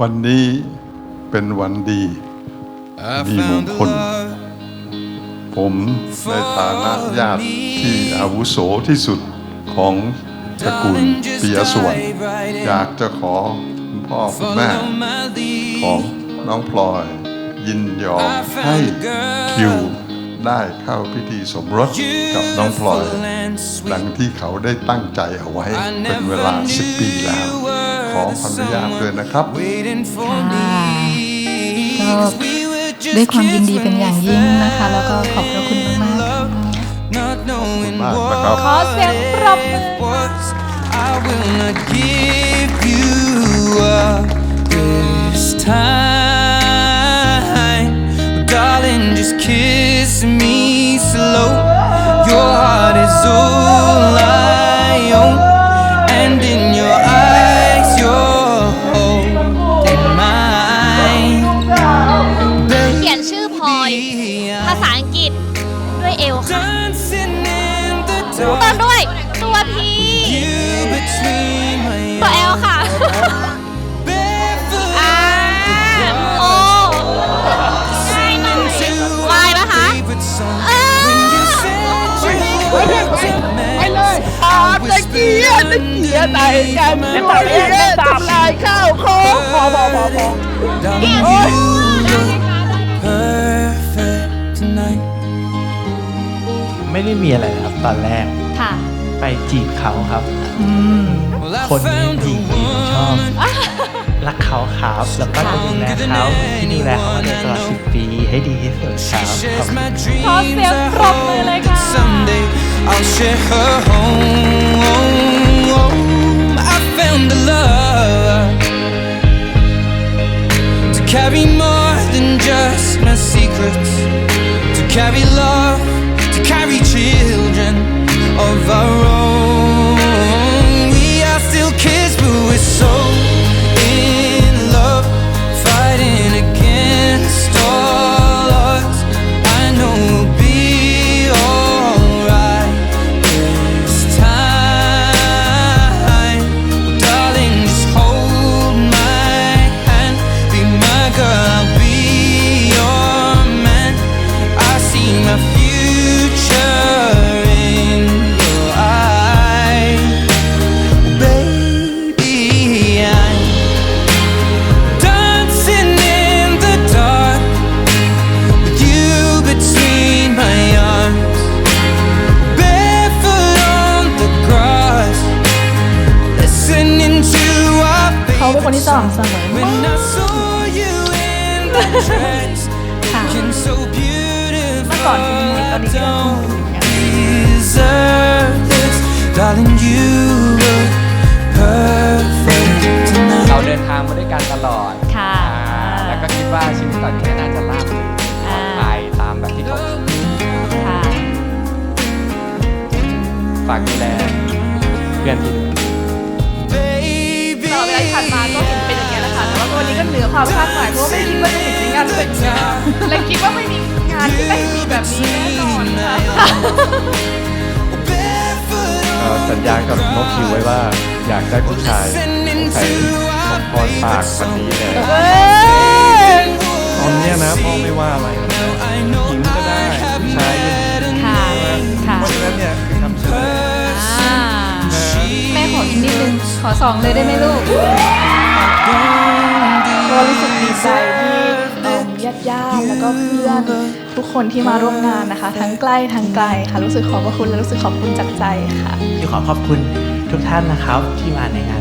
วันนี้เป็นวันดี I Ni found mong a kun. love ผมในฐานะญาติที่อาวุโสที่สุดของตระกูลปิยสวรรณอยากจะขอคุณพ่อคุณแม่ follow my ของ lead. น้องพลอย ยินยอม I ให้ found a girl คิว ได้เข้าพิธีสมรสกับน้องพลอย beautiful and ดัง sweet. ที่เขาได้ตั้งใจเอาไว้ I เป็นเว never ลา knew 10ปีแล้ว you ขอ were อนุญาตด้วยนะครับ waiting for me. ก็ 'Cause we were just ด้วยความยินดี kids เป็นอย่างยิ่งนะคะ แล้วก็ขอบพระคุณมากๆค่ะ Not knowing มาก what นะครับขอเสียงปรบมือ kiss me slow. Your heart is all I own. And in your eyes, you're holding mine. เขียนชื่อพลอย ภาษาอังกฤษด้วยเอลค่ะ Dancing in the ตาม dark. ด้วยตัวพี You between my ตัวเอลค่ะ ตะเกียไหนกันตะเกียทำลายข้าวของพอพอพอพอ Darling, you look perfect tonight. ไม่ได้มีอะไรนะครับตอนแรก ค่ะ ไปจีบเขาครับ Well, I คนนี้ found หญิ the งที่ผมชอบ one. รักเขาครับ แล้วก็จะดูแลเขาที่ดูแลเขามาโดยตลอดสิบปีให้ดีที่สุดครับ She ขอบ shares คุณ my dreams. ขอเสียงปรบมือเลยค่ะ secrets, to carry love, to carry children of our own. ที่สม่ำเสมอ When I saw you in the dress, looking so beautiful, เมื่อก่อนเป็นยังไงตอนนี้ก็ยังคงเป็นอย่างนั้น deserve this, darling. You look perfect เรา tonight. เดินทางมาด้วยกันตลอด ค่ะอ่าแล้วก็คิดว่าชีวิตตอนนี้น่าจะราบรื่นปลอดภัยตามแบบที่เขาคิดค่ะฝากดูแลเพื่อนพี่ นนี้ก็เหนือความคาดหมายเพราะว่าไม่คิดว่าจะเห็นในงานแบบนี้และคิดว่าไม่มีงานที่ได้มีแบบนี้แน่นอนค่ะ barefoot เอ่อสัญญากับนกคิวไว้ว่าอยากได้ผู้ชายใส่สมพรปากวันนี้เลยตอนเนี้ยนะพ่อไม่ว่าอะไรหญิงก็ได้ผู้ชายก็ดีค่ะค่ะเพราะฉะนั้นเนี่ยคือคำเสนออ่าแม่ขออีกนิดนึงขอสองเลยได้ไหมลูก ก็รู้สึกดีใจที่ญาติญาติแล้วก็เพื่อนทุกคนที่มาร่วมงานนะคะ ทั้งใกล้ทั้งไกลค่ะ รู้สึกขอบพระคุณและรู้สึกขอบคุณจากใจค่ะ ที่ขอขอบคุณทุกท่านนะครับที่มาในงาน